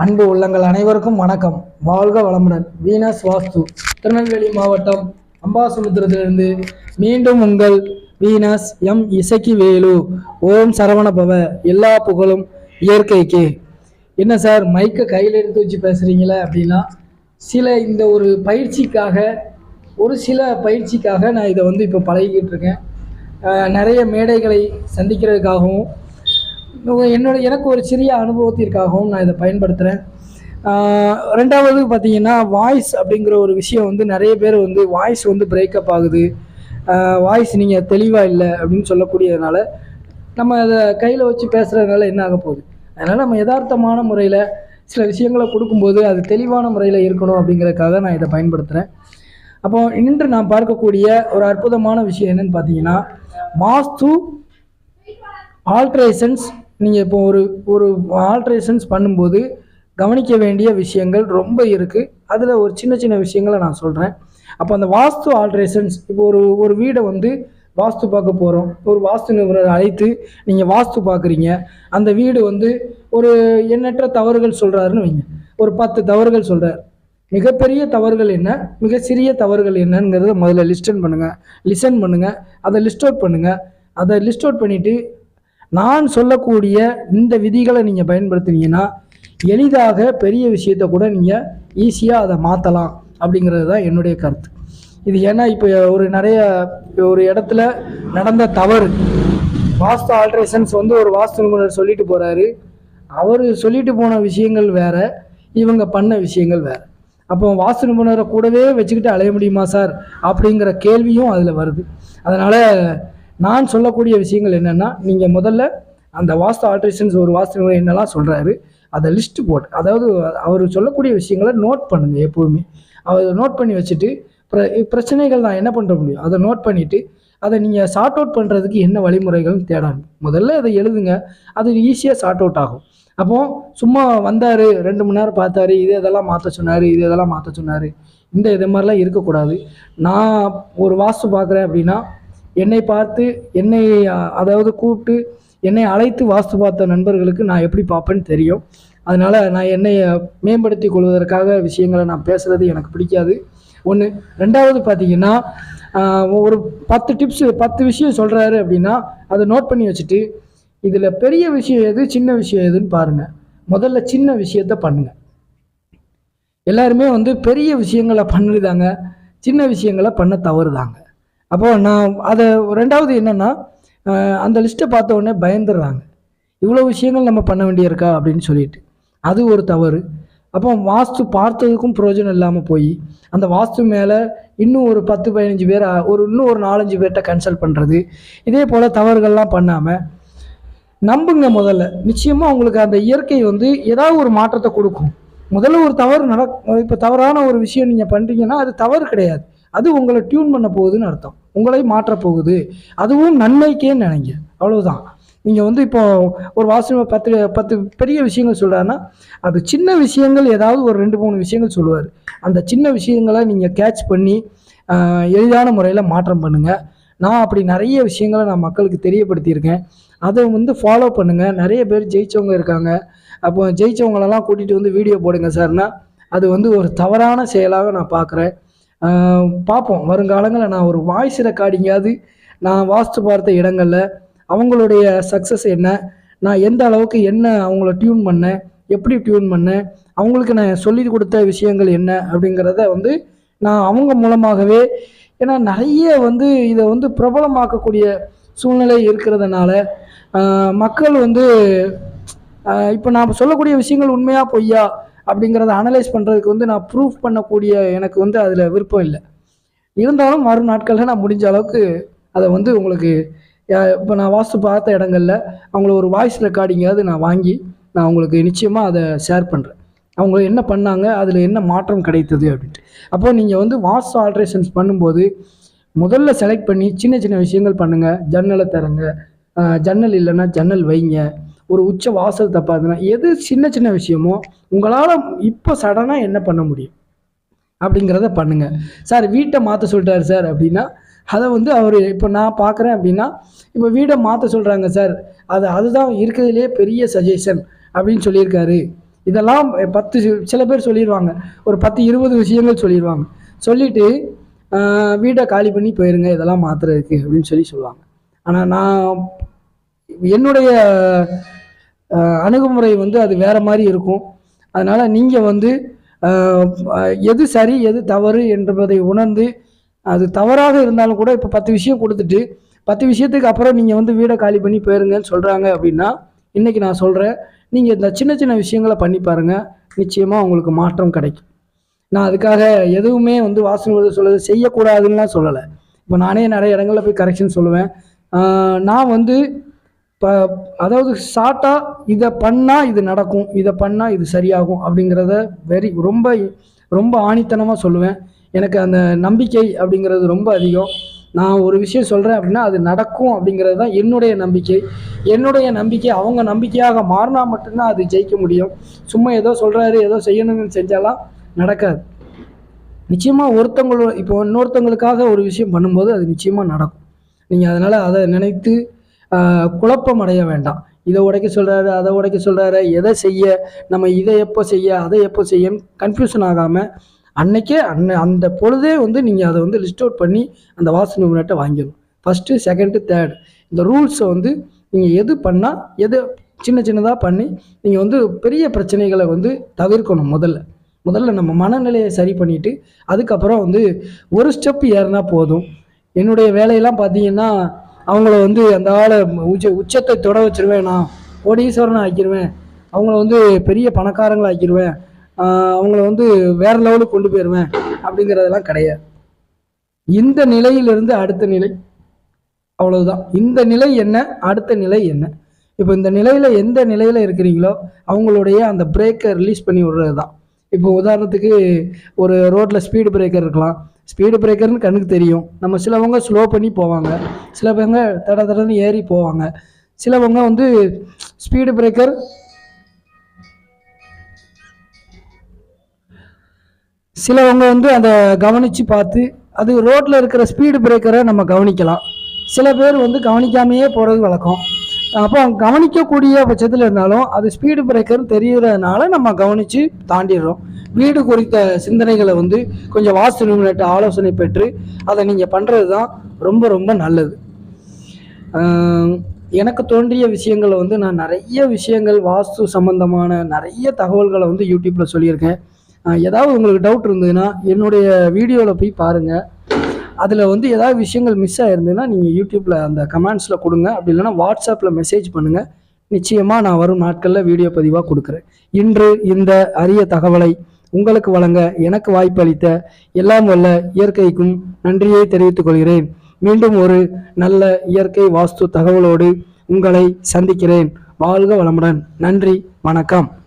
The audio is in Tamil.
அன்பு உள்ளங்கள் அனைவருக்கும் வணக்கம். வாழ்க வளமுடன். வீனஸ் வாஸ்து திருநெல்வேலி மாவட்டம் அம்பாசமுத்திரத்திலிருந்து மீண்டும் உங்கள் வீனஸ் எம் இசக்கி வேலு ஓம் சரவண பவ எல்லா புகழும் இயற்கைக்கு. என்ன சார் மைக்கை கையில் எடுத்து வச்சு பேசுகிறீங்களே அப்படின்னா சில இந்த ஒரு பயிற்சிக்காக ஒரு சில பயிற்சிக்காக நான் இதை வந்து இப்போ பழகிக்கிட்டு இருக்கேன். நிறைய மேடைகளை சந்திக்கிறதுக்காகவும் என்னோட எனக்கு ஒரு சிறிய அனுபவத்திற்காகவும் நான் இதை பயன்படுத்துகிறேன் ரெண்டாவது பார்த்தீங்கன்னா வாய்ஸ் அப்படிங்கிற ஒரு விஷயம் வந்து நிறைய பேர் வந்து வாய்ஸ் வந்து பிரேக்கப் ஆகுது. வாய்ஸ் நீங்கள் தெளிவாக இல்லை அப்படின்னு சொல்லக்கூடியதுனால நம்ம அதை கையில் வச்சு பேசுகிறதுனால என்ன ஆக போகுது? அதனால் நம்ம யதார்த்தமான முறையில் சில விஷயங்களை கொடுக்கும்போது அது தெளிவான முறையில் இருக்கணும் அப்படிங்கிறதுக்காக நான் இதை பயன்படுத்துகிறேன் அப்போ இன்று நான் பார்க்கக்கூடிய ஒரு அற்புதமான விஷயம் என்னன்னு பார்த்தீங்கன்னா வாஸ்து ஆல்ட்ரேஷன்ஸ் நீங்கள் இப்போ ஒரு ஒரு ஆல்ட்ரேஷன்ஸ் பண்ணும்போது கவனிக்க வேண்டிய விஷயங்கள் ரொம்ப இருக்குது அதில் ஒரு சின்ன சின்ன விஷயங்களை நான் சொல்கிறேன் அப்போ அந்த வாஸ்து ஆல்ட்ரேஷன்ஸ் இப்போ ஒரு ஒரு வீடை வந்து வாஸ்து பார்க்க போகிறோம் ஒரு வாஸ்து நிபுணர் அழைத்து நீங்கள் வாஸ்து பார்க்குறீங்க. அந்த வீடு வந்து ஒரு எண்ணற்ற தவறுகள் சொல்கிறாருன்னு வைங்க. ஒரு பத்து தவறுகள் சொல்கிறார் மிகப்பெரிய தவறுகள் என்ன? மிக சிறிய தவறுகள் என்னங்கிறத முதல்ல லிஸ்டன் பண்ணுங்கள் லிசன் பண்ணுங்கள் அதை லிஸ்ட் அவுட் பண்ணுங்கள் அதை லிஸ்ட் அவுட் பண்ணிவிட்டு நான் சொல்லக்கூடிய இந்த விதிகளை நீங்கள் பயன்படுத்துனீங்கன்னா எளிதாக பெரிய விஷயத்தை கூட நீங்கள் ஈஸியாக அதை மாற்றலாம் அப்படிங்கிறது தான் என்னுடைய கருத்து. இது ஏன்னா இப்போ ஒரு நிறைய ஒரு இடத்துல நடந்த தவறு. வாஸ்து ஆல்ட்ரேஷன்ஸ் வந்து ஒரு வாஸ்து நிபுணர் சொல்லிட்டு போகிறாரு அவர் சொல்லிட்டு போன விஷயங்கள் வேற இவங்க பண்ண விஷயங்கள் வேறு. அப்போ வாஸ்து நிபுணரை கூடவே வச்சுக்கிட்டு அலைய முடியுமா சார்? அப்படிங்கிற கேள்வியும் அதில் வருது. அதனால் நான் சொல்லக்கூடிய விஷயங்கள் என்னென்னா நீங்கள் முதல்ல அந்த வாஸ்து ஆல்ட்ரேஷன்ஸ் ஒரு வாஸ்து என்னெல்லாம் சொல்கிறாரு அதை லிஸ்ட்டு போட்டு அதாவது அவர் சொல்லக்கூடிய விஷயங்களை நோட் பண்ணுங்கள் எப்போவுமே. அவர் நோட் பண்ணி வச்சுட்டு பிர பிரச்சனைகள் நான் என்ன பண்ணுற முடியும்? அதை நோட் பண்ணிவிட்டு அதை நீங்கள் சார்ட் அவுட் பண்ணுறதுக்கு என்ன வழிமுறைகள்னு தேடணும் முதல்ல அதை எழுதுங்க அது ஈஸியாக சார்ட் அவுட் ஆகும். அப்போ சும்மா வந்தார் ரெண்டு மணி நேரம் பார்த்தாரு இது இதெல்லாம் மாற்ற சொன்னார் இது இதெல்லாம் மாற்ற சொன்னார் இந்த இது மாதிரிலாம் இருக்கக்கூடாது. நான் ஒரு வாஸ்து பார்க்குறேன் அப்படின்னா என்னை பார்த்து என்னை அதாவது கூப்பிட்டு என்னை அழைத்து வாஸ்து பார்த்த நண்பர்களுக்கு நான் எப்படி பார்ப்பேன்னு தெரியும். அதனால் நான் என்னை மேம்படுத்தி கொள்வதற்காக விஷயங்களை நான் பேசுகிறது எனக்கு பிடிக்காது. ஒன்று ரெண்டாவது பார்த்தீங்கன்னா ஒரு பத்து டிப்ஸ் பத்து விஷயம் சொல்கிறாரு அப்படின்னா அதை நோட் பண்ணி வச்சுட்டு இதில் பெரிய விஷயம் எது சின்ன விஷயம் எதுன்னு பாருங்கள் முதல்ல சின்ன விஷயத்த பண்ணுங்கள் எல்லாருமே வந்து பெரிய விஷயங்களை பண்ணுதாங்க சின்ன விஷயங்களை பண்ண தவறுதாங்க. அப்போ நான் அதை ரெண்டாவது என்னென்னா அந்த லிஸ்ட்டை பார்த்த உடனே பயந்துடுறாங்க. இவ்வளோ விஷயங்கள் நம்ம பண்ண வேண்டியிருக்கா? அப்படின்னு சொல்லிட்டு. அது ஒரு தவறு. அப்போ வாஸ்து பார்த்ததுக்கும் பிரயோஜனம் இல்லாமல் போய் அந்த வாஸ்து மேலே இன்னும் ஒரு பத்து பதினஞ்சு பேர் ஒரு இன்னும் ஒரு நாலஞ்சு பேர்கிட்ட கன்சல்ட் பண்ணுறது இதே போல் தவறுகள்லாம் பண்ணாமல் நம்புங்க முதல்ல. நிச்சயமாக உங்களுக்கு அந்த இயற்கை வந்து ஏதாவது ஒரு மாற்றத்தை கொடுக்கும். முதல்ல ஒரு தவறு நட இப்போ தவறான ஒரு விஷயம் நீங்கள் பண்ணுறீங்கன்னா அது தவறு கிடையாது. அது உங்களை டியூன் பண்ண போகுதுன்னு அர்த்தம். உங்களை மாற்றப்போகுது அதுவும் நன்மைக்கேன்னு நினைங்க. அவ்வளவுதான். நீங்கள் வந்து இப்போ ஒரு வாசனை பத்து பத்து பெரிய விஷயங்கள் சொல்கிறாருன்னா அது சின்ன விஷயங்கள் ஏதாவது ஒரு ரெண்டு மூணு விஷயங்கள் சொல்லுவார். அந்த சின்ன விஷயங்களை நீங்கள் கேட்ச் பண்ணி எளிதான முறையில் மாற்றம் பண்ணுங்கள் நான் அப்படி நிறைய விஷயங்களை நான் மக்களுக்கு தெரியப்படுத்தியிருக்கேன். அதை வந்து ஃபாலோ பண்ணுங்கள் நிறைய பேர் ஜெயித்தவங்க இருக்காங்க. அப்போ ஜெயித்தவங்களெல்லாம் கூட்டிகிட்டு வந்து வீடியோ போடுங்க சார்னா அது வந்து ஒரு தவறான செயலாக நான் பார்க்குறேன். பார்ப்போம். வருங்காலங்களில் நான் ஒரு வாய்ஸ் ரெக்கார்டிங்காவது நான் வாஸ்து பார்த்த இடங்களில் அவங்களுடைய சக்ஸஸ் என்ன நான் எந்த அளவுக்கு என்ன அவங்கள டியூன் பண்ணேன் எப்படி டியூன் பண்ணேன் அவங்களுக்கு நான் சொல்லி கொடுத்த விஷயங்கள் என்ன அப்படிங்கிறத வந்து நான் அவங்க மூலமாகவே ஏன்னா நிறைய வந்து இதை வந்து பிரபலமாக்கக்கூடிய சூழ்நிலை இருக்கிறதுனால மக்கள் வந்து இப்போ நாம் சொல்லக்கூடிய விஷயங்கள் உண்மையாக பொய்யா அப்படிங்கிறத அனலைஸ் பண்ணுறதுக்கு வந்து நான் ப்ரூஃப் பண்ணக்கூடிய எனக்கு வந்து அதில் விருப்பம் இல்லை. இருந்தாலும் வரும் நாட்களில் நான் முடிஞ்ச அளவுக்கு அதை வந்து உங்களுக்கு இப்போ நான் வாஸ்து பார்த்த இடங்கள்ல அவங்கள ஒரு வாய்ஸ் ரெக்கார்டிங்காவது நான் வாங்கி நான் உங்களுக்கு நிச்சயமாக அதை ஷேர் பண்ணுறேன் அவங்க என்ன பண்ணாங்க அதில் என்ன மாற்றம் கிடைத்தது அப்படின்ட்டு. அப்போ நீங்கள் வந்து வாஸ்து ஆல்ட்ரேஷன்ஸ் பண்ணும்போது முதல்ல செலக்ட் பண்ணி சின்ன சின்ன விஷயங்கள் பண்ணுங்கள் ஜன்னலை தரங்க ஜன்னல் இல்லைன்னா ஜன்னல் வைங்க. ஒரு உச்ச வாசல் தப்பாக இருந்ததுன்னா எது சின்ன சின்ன விஷயமோ உங்களால் இப்போ சடனாக என்ன பண்ண முடியும்? அப்படிங்கிறத பண்ணுங்க. சார் வீட்டை மாற்ற சொல்லிட்டாரு சார் அப்படின்னா அதை வந்து அவர் இப்போ நான் பார்க்குறேன் அப்படின்னா இப்போ வீடை மாற்ற சொல்கிறாங்க சார். அது அதுதான் இருக்கிறதுலே பெரிய சஜஷன் அப்படின்னு சொல்லியிருக்காரு. இதெல்லாம் பத்து சில பேர் சொல்லிடுவாங்க ஒரு பத்து இருபது விஷயங்கள் சொல்லிடுவாங்க சொல்லிவிட்டு வீடை காலி பண்ணி போயிருங்க இதெல்லாம் மாத்துறதுக்கு அப்படின்னு சொல்லி சொல்லுவாங்க. ஆனால் நான் என்னுடைய அணுகுமுறை வந்து அது வேறு மாதிரி இருக்கும். அதனால் நீங்கள் வந்து எது சரி எது தவறு என்பதை உணர்ந்து அது தவறாக இருந்தாலும் கூட இப்போ பத்து விஷயம் கொடுத்துட்டு பத்து விஷயத்துக்கு அப்புறம் நீங்கள் வந்து வீடை காலி பண்ணி போயிருங்கன்னு சொல்கிறாங்க அப்படின்னா இன்றைக்கி நான் சொல்கிறேன் நீங்கள் இந்த சின்ன சின்ன விஷயங்களை பண்ணி பாருங்கள் நிச்சயமாக உங்களுக்கு மாற்றம் கிடைக்கும். நான் அதுக்காக எதுவுமே வந்து வாசனை சொல்லுது செய்யக்கூடாதுன்னுலாம் சொல்லலை. இப்போ நானே நிறைய இடங்களில் போய் கரெக்ஷன் சொல்லுவேன். நான் வந்து இப்போ அதாவது ஷார்ட்டாக இதை பண்ணால் இது நடக்கும் இதை பண்ணால் இது சரியாகும் அப்படிங்கிறத வெரி ரொம்ப ரொம்ப ஆணித்தனமாக சொல்லுவேன். எனக்கு அந்த நம்பிக்கை அப்படிங்கிறது ரொம்ப அதிகம். நான் ஒரு விஷயம் சொல்கிறேன் அப்படின்னா அது நடக்கும் அப்படிங்கிறது தான் என்னுடைய நம்பிக்கை. என்னுடைய நம்பிக்கை அவங்க நம்பிக்கையாக மாறினா மட்டும்தான் அது ஜெயிக்க முடியும். சும்மா ஏதோ சொல்கிறாரு ஏதோ செய்யணும்னு செஞ்சாலாம் நடக்காது. நிச்சயமாக ஒருத்தவங்களோட இப்போ இன்னொருத்தவங்களுக்காக ஒரு விஷயம் பண்ணும்போது அது நிச்சயமாக நடக்கும். நீங்கள் அதனால் அதை நினைத்து குழப்பம் அடைய வேண்டாம். இதை உடைக்க சொல்கிறாரு அதை உடைக்க சொல்கிறாரு எதை செய்ய நம்ம இதை எப்போ செய்ய அதை எப்போ செய்யன்னு கன்ஃபியூஷன் ஆகாமல் அன்னைக்கே அன்ன அந்த பொழுதே வந்து நீங்கள் அதை வந்து லிஸ்ட் அவுட் பண்ணி அந்த வாசனை முன்னாட்ட வாங்கிடணும். ஃபஸ்ட்டு செகண்டு தேர்டு இந்த ரூல்ஸை வந்து நீங்கள் எது பண்ணால் எது சின்ன சின்னதாக பண்ணி நீங்கள் வந்து பெரிய பிரச்சனைகளை வந்து தவிர்க்கணும் முதல்ல. முதல்ல நம்ம மனநிலையை சரி பண்ணிவிட்டு அதுக்கப்புறம் வந்து ஒரு ஸ்டெப் ஏறினா போதும். என்னுடைய வேலையெல்லாம் பார்த்தீங்கன்னா அவங்கள வந்து அந்த ஆளை உச்ச உச்சத்தை தொட வச்சிருவேன் நான். கோடீஸ்வரனை ஆக்கிடுவேன் அவங்கள வந்து பெரிய பணக்காரங்களை ஆக்கிடுவேன் அவங்கள வந்து வேற லெவலுக்கு கொண்டு போயிடுவேன் அப்படிங்கிறதெல்லாம் கிடையாது. இந்த நிலையிலிருந்து அடுத்த நிலை. அவ்வளவுதான். இந்த நிலை என்ன? அடுத்த நிலை என்ன? இப்போ இந்த நிலையில எந்த நிலையில இருக்கிறீங்களோ அவங்களுடைய அந்த பிரேக்கை ரிலீஸ் பண்ணி விடுறது தான் இப்போ உதாரணத்துக்கு ஒரு ரோட்ல ஸ்பீடு பிரேக்கர் இருக்கலாம். ஸ்பீடு பிரேக்கர்னு கண்ணுக்கு தெரியும். நம்ம சிலவங்க ஸ்லோ பண்ணி போவாங்க. சிலவங்க தட தடன்னு ஏறி போவாங்க. சிலவங்க வந்து ஸ்பீடு பிரேக்கர் சிலவங்க வந்து அதை கவனித்து பார்த்து அது ரோட்டில் இருக்கிற ஸ்பீடு பிரேக்கரை நம்ம கவனிக்கலாம். சில பேர் வந்து கவனிக்காமையே போகிறது வழக்கம். அப்போ கவனிக்கக்கூடிய பட்சத்தில் இருந்தாலும் அது ஸ்பீடு பிரேக்கர்னு தெரியறதுனால நம்ம கவனித்து தாண்டிடுறோம். வீடு குறித்த சிந்தனைகளை வந்து கொஞ்சம் வாஸ்து நிபுணர்கிட்ட ஆலோசனை பெற்று அதை நீங்கள் பண்ணுறது தான் ரொம்ப ரொம்ப நல்லது. எனக்கு தோன்றிய விஷயங்களை வந்து நான் நிறைய விஷயங்கள் வாஸ்து சம்பந்தமான நிறைய தகவல்களை வந்து யூடியூப்பில் சொல்லியிருக்கேன். ஏதாவது உங்களுக்கு டவுட் இருந்ததுன்னா என்னுடைய வீடியோவில் போய் பாருங்கள் அதில் வந்து ஏதாவது விஷயங்கள் மிஸ் ஆயிருந்ததுன்னா நீங்கள் யூடியூப்பில் அந்த கமெண்ட்ஸில் கொடுங்க. அப்படி இல்லைன்னா வாட்ஸ்அப்பில் மெசேஜ் பண்ணுங்கள் நிச்சயமாக நான் வரும் நாட்களில் வீடியோ பதிவாக கொடுக்குறேன். இன்று இந்த அரிய தகவலை உங்களுக்கு வழங்க எனக்கு வாய்ப்பளித்த எல்லாம் வல்ல இயற்கைக்கும் நன்றியை தெரிவித்துக் கொள்கிறேன். மீண்டும் ஒரு நல்ல இயற்கை வாஸ்து தகவலோடு உங்களை சந்திக்கிறேன். வாழ்க வளமுடன். நன்றி. வணக்கம்.